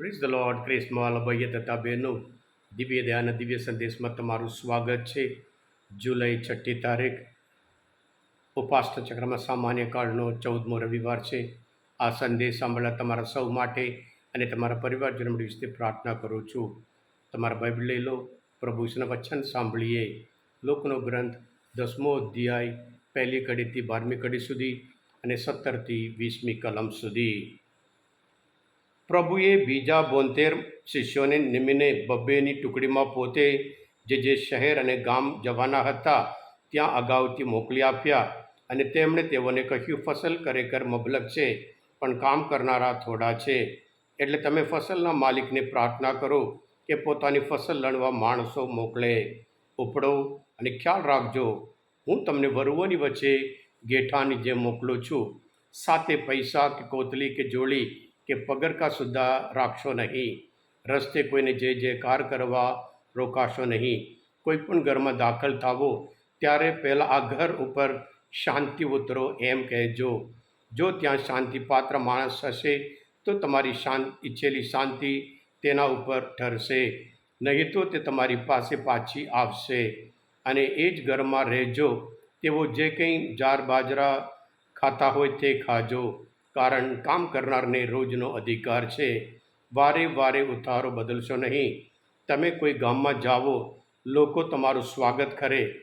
Prize the lord ક્રિસ્મવાલ ભાઈએ તથા બહેનો દિવ્ય દયાના દિવ્ય સંદેશમાં તમારું સ્વાગત છે. જુલાઈ છઠ્ઠી તારીખ ઉપાસના ચક્રમાં સામાન્ય કાળનો ચૌદમો રવિવાર છે. આ સંદેશ સાંભળવા તમારા સૌ માટે અને તમારા પરિવારજનો વિશે પ્રાર્થના કરું છું. તમારા બાઇબલ લઈ લો. પ્રભુ ઈશ્વરના વચન સાંભળીએ. લોકનો ગ્રંથ દસમો અધ્યાય, પહેલી કડીથી બારમી કડી સુધી અને સત્તરથી વીસમી કલમ સુધી. પ્રભુએ બીજા બોતેર શિષ્યોને નિમિને બબ્બેની ટુકડીમાં પોતે જે જે શહેર અને ગામ જવાના હતા, ત્યાં અગાઉથી મોકલી આપ્યા અને તેમણે તેઓને કહ્યું, ફસલ ખરેખર મબલક છે, પણ કામ કરનારા થોડા છે. એટલે તમે ફસલના માલિકને પ્રાર્થના કરો કે પોતાની ફસલ લણવા માણસો મોકલે. ઉપડો અને ખ્યાલ રાખજો, હું તમને વરુઓની વચ્ચે ગેઠાની જેમ મોકલું છું. સાથે પૈસા કે કોતલી કે જોડી કે પગરખા સુદ્ધા રાખશો નહીં. રસ્તે કોઈને જે જે કાર કરવા રોકાશો નહીં. કોઈ પણ ઘરમાં દાખલ થાવો, ત્યારે પહેલાં આ ઘર ઉપર શાંતિ ઉતરો એમ કહેજો. જો ત્યાં શાંતિપાત્ર માણસ હશે, તો તમારી શાંત ઈચ્છેલી શાંતિ તેના ઉપર ઠરશે. નહીં તો તે તમારી પાસે પાછી આવશે. અને એ જ ઘરમાં રહેજો. તેઓ જે કંઈ જાર બાજરા ખાતા હોય તે ખાજો. કારણ કામ કરનારને રોજનો અધિકાર છે. વારે વારે ઉતારો બદલશો નહીં. તમે કોઈ ગામમાં જાઓ, લોકો તમારું સ્વાગત કરે.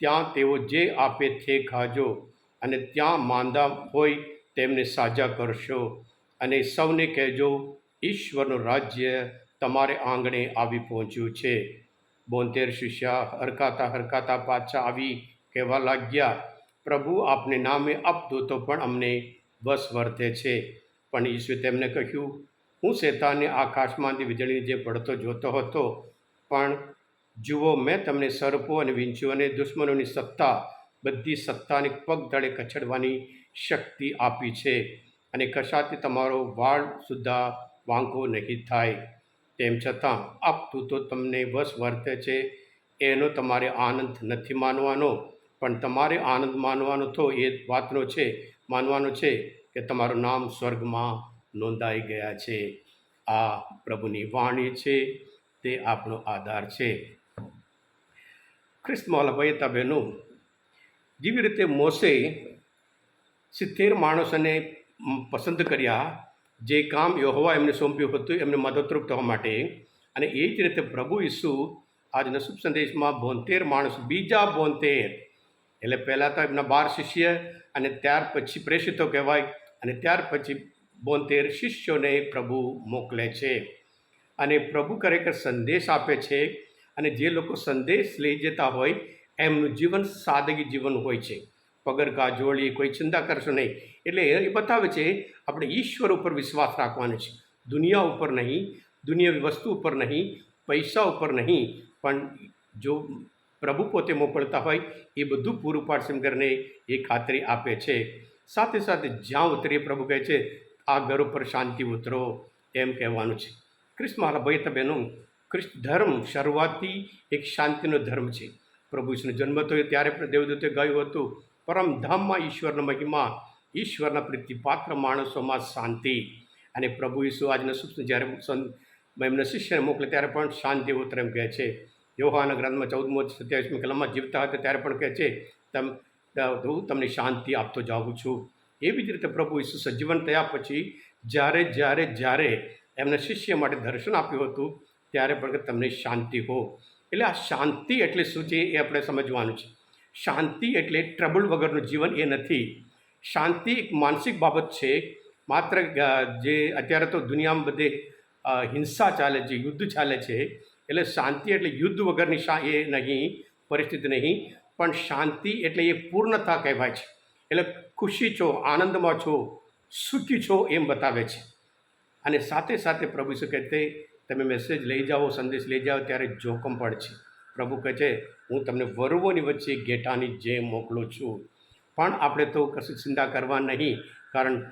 ત્યાં તેઓ જે આપે તે ખાજો અને ત્યાં માંદા હોય તેમને સાજા કરશો. અને સૌને કહેજો, ઈશ્વરનું રાજ્ય તમારે આંગણે આવી પહોંચ્યું છે. બોતેર શિષ્યા હરકાતા હરકાતા પાછા આવી કહેવા લાગ્યા, પ્રભુ, આપને નામે આપતો તો પણ અમને બસ વર્તે છે. પણ ઈશ્વરે તેમને કહ્યું, હું શેતાને આકાશમાંથી વીજળી જે પડતો જોતો હતો, પણ જુઓ, મેં તમને સર્પો અને વીંછીઓ અને દુશ્મનોની સત્તા, બધી સત્તાને પગ તળે કચડવાની શક્તિ આપી છે અને કશાથી તમારો વાળ સુદ્ધા વાંકો નહીં થાય. તેમ છતાં આપતું તો તમને વશ વર્તે છે. એનો તમારે આનંદ નથી માનવાનો. પણ તમારે આનંદ માનવાનો તો એ વાતનો છે, માનવાનો છે કે તમારું નામ સ્વર્ગમાં નોંધાઈ ગયા છે. આ પ્રભુની વાણી છે, તે આપણો આધાર છે. ખ્રિસ્તમાં ભાઈ બહેનો, જેવી રીતે મોસે સિત્તેર માણસોને પસંદ કર્યા, જે કામ યહોવા એમને સોંપ્યું હતું, એમને મદદરૂપ થવા માટે. અને એ જ રીતે પ્રભુ ઈસુ આજના શુભ સંદેશમાં બોતેર માણસ, બીજા બોતેર એટલે પહેલાં તો એમના બાર શિષ્ય અને ત્યાર પછી પ્રેષિતો કહેવાય અને ત્યાર પછી બોતેર શિષ્યોને પ્રભુ મોકલે છે. અને પ્રભુ ખરેખર સંદેશ આપે છે અને જે લોકો સંદેશ લઈ જતા હોય એમનું જીવન સાદગી જીવન હોય છે. પગરકા જોડી કોઈ ચિંતા કરશો નહીં. એટલે એ બતાવે છે, આપણે ઈશ્વર ઉપર વિશ્વાસ રાખવાનો છે. દુનિયા ઉપર નહીં, દુનિયાવી વસ્તુ ઉપર નહીં, પૈસા ઉપર નહીં, પણ જો પ્રભુ પોતે મોકલતા હોય એ બધું પૂરું પાડશે કરીને એ ખાતરી આપે છે. સાથે સાથે જ્યાં ઉતરીએ પ્રભુ કહે છે, આ ઘર ઉપર શાંતિ ઉતરો એમ કહેવાનું છે. ક્રિસ્ત મારા ભાઈ તબેનો ક્રિસ્ત ધર્મ શરૂઆતથી એક શાંતિનો ધર્મ છે. પ્રભુ ઈશ્વરનો જન્મ થયો ત્યારે પણ દેવદૂતે ગયું હતું પરમધામમાં ઈશ્વરનો મહિમા, ઈશ્વરના પ્રીતિપાત્ર માણસોમાં શાંતિ. અને પ્રભુ ઈશ્વર આજના સૂક્ષ્મ જ્યારે એમના શિષ્યને મોકલે ત્યારે પણ શાંતિ ઉતરે એમ કહે છે. યોહાના ગ્રંથમાં ચૌદમો સત્યાવીસમી કલમમાં જીવતા હતા ત્યારે પણ કહે છે, તમ હું તમને શાંતિ આપતો જાઉં છું. એવી જ રીતે પ્રભુ ઈસુ સજીવન થયા પછી જ્યારે જ્યારે જ્યારે એમને શિષ્ય માટે દર્શન આપ્યું હતું, ત્યારે પણ તમને શાંતિ હો. એટલે આ શાંતિ એટલે શું છે એ આપણે સમજવાનું છે. શાંતિ એટલે ટ્રબલ વગરનું જીવન એ નથી. શાંતિ એક માનસિક બાબત છે. માત્ર જે અત્યારે તો દુનિયામાં બધે હિંસા ચાલે છે, યુદ્ધ ચાલે છે એટલે શાંતિ એટલે યુદ્ધ વગરની શા એ નહીં, પરિસ્થિતિ નહીં, પણ શાંતિ એટલે એ પૂર્ણતા કહેવાય છે. એટલે ખુશી છો, આનંદમાં છો, સુખી છો એમ બતાવે છે. અને સાથે સાથે પ્રભુ શું કહે તે તમે મેસેજ લઈ જાઓ, સંદેશ લઈ જાઓ, ત્યારે જોખમ પણ છે. પ્રભુ કહે છે, હું તમને વરુઓની વચ્ચે ગેટાની જેમ મોકલું છું. પણ આપણે તો કશું ચિંતા કરવા નહીં, કારણ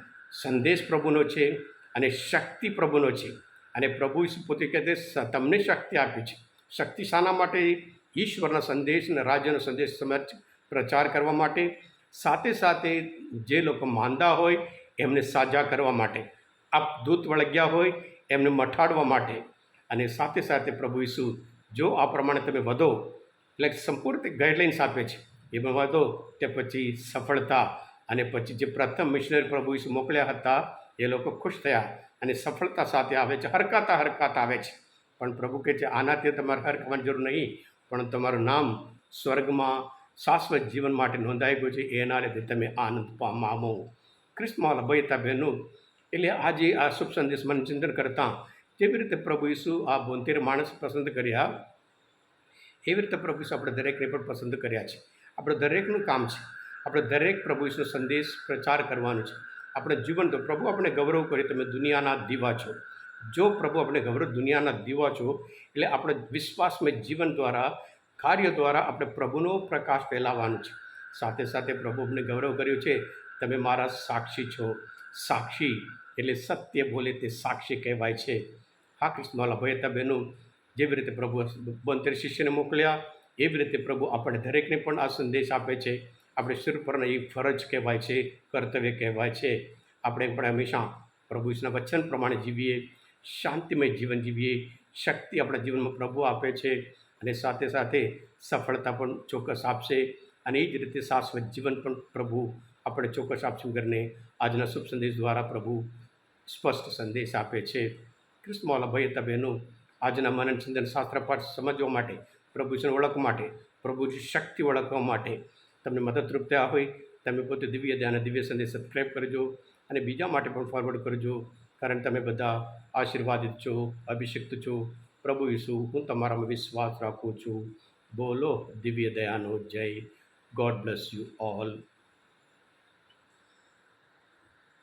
સંદેશ પ્રભુનો છે અને શક્તિ પ્રભુનો છે. અને પ્રભુ પોતે કહે છે તમને શક્તિ આપી છે. શક્તિ શાના માટે? ઈશ્વરના સંદેશ અને રાજ્યનો સંદેશ સમર્થ પ્રચાર કરવા માટે. સાથે સાથે જે લોકો માંદા હોય, એમને સાજા કરવા માટે. આપ દૂત વળગ્યા હોય, એમને મઠાડવા માટે. અને સાથે સાથે પ્રભુ ઈસુ, જો આ પ્રમાણે તમે વધો, એટલે સંપૂર્ણ ગાઈડલાઇન્સ આપે છે, એમાં વધો, તે પછી સફળતા અને પછી જે પ્રથમ મિશનરી પ્રભુ ઈસુ મોકલ્યા હતા એ લોકો ખુશ થયા અને સફળતા સાથે આવે છે, હરકાતા હરકાત આવે છે. પણ પ્રભુ કહે છે, આનાથી તમારે હરકવાની જરૂર નહીં, પણ તમારું નામ સ્વર્ગમાં શાશ્વત જીવન માટે નોંધાઈ ગયું છે એના લીધે તમે આનંદ પામો ક્રિસ્મા લભયતા બહેનો, એટલે આજે આ શુભ સંદેશમાં ચિંતન કરતાં જેવી રીતે પ્રભુ ઈસુ આ બોતેર માણસ પસંદ કર્યા? એવી રીતે પ્રભુ ઈસુ આપણે દરેકને પણ પસંદ કર્યા છે. આપણે દરેકનું કામ છે. આપણે દરેક પ્રભુ ઈસુનો સંદેશ પ્રચાર કરવાનો છે. આપણે જીવન તો પ્રભુ આપણે ગૌરવ કરીએ તમે દુનિયાના દીવા છો. જો પ્રભુ આપણે ગૌરવ દુનિયાના દીવા છો, એટલે આપણે વિશ્વાસમય જીવન દ્વારા, કાર્ય દ્વારા આપણે પ્રભુનો પ્રકાશ ફેલાવવાનો છે. સાથે સાથે પ્રભુ અમને ગૌરવ કર્યું છે, તમે મારા સાક્ષી છો. સાક્ષી એટલે સત્ય બોલે તે સાક્ષી કહેવાય છે. હા કૃષ્ણવાલા ભયતા બહેનો, જેવી રીતે પ્રભુ બંતર શિષ્યને મોકલ્યા, એવી રીતે પ્રભુ આપણે દરેકને પણ આ સંદેશ આપે છે. આપણે શિર પરના એ ફરજ કહેવાય છે, કર્તવ્ય કહેવાય છે. આપણે પણ હંમેશા પ્રભુ ઈશ્વરના વચન પ્રમાણે જીવીએ, શાંતિમય જીવન જીવીએ. શક્તિ આપણા જીવનમાં પ્રભુ આપે છે અને સાથે સાથે સફળતા પણ ચોક્કસ આપશે અને એ જ રીતે શાશ્વત જીવન પણ પ્રભુ આપણે ચોક્કસ આપશે કરીને આજના શુભ સંદેશ દ્વારા પ્રભુ સ્પષ્ટ સંદેશ આપે છે. કૃષ્ણવાલા ભાઈ હતા બહેનો, આજના મનન ચિંતન શાસ્ત્ર પાઠ સમજવા માટે પ્રભુજીને ઓળખવા માટે, પ્રભુજી શક્તિ ઓળખવા માટે તમને મદદરૂપ થયા હોય, તમે પોતે દિવ્ય ધ્યાન દિવ્ય સંદેશ સબસ્ક્રાઈબ કરજો અને બીજા માટે પણ ફોરવર્ડ કરજો, કારણ તમે બધા આશીર્વાદિત છો, અભિષિક્ત છો. પ્રભુ ઈસુ, હું તમારામાં વિશ્વાસ રાખું છું. બોલો દિવ્ય દયાનો જય. God bless you all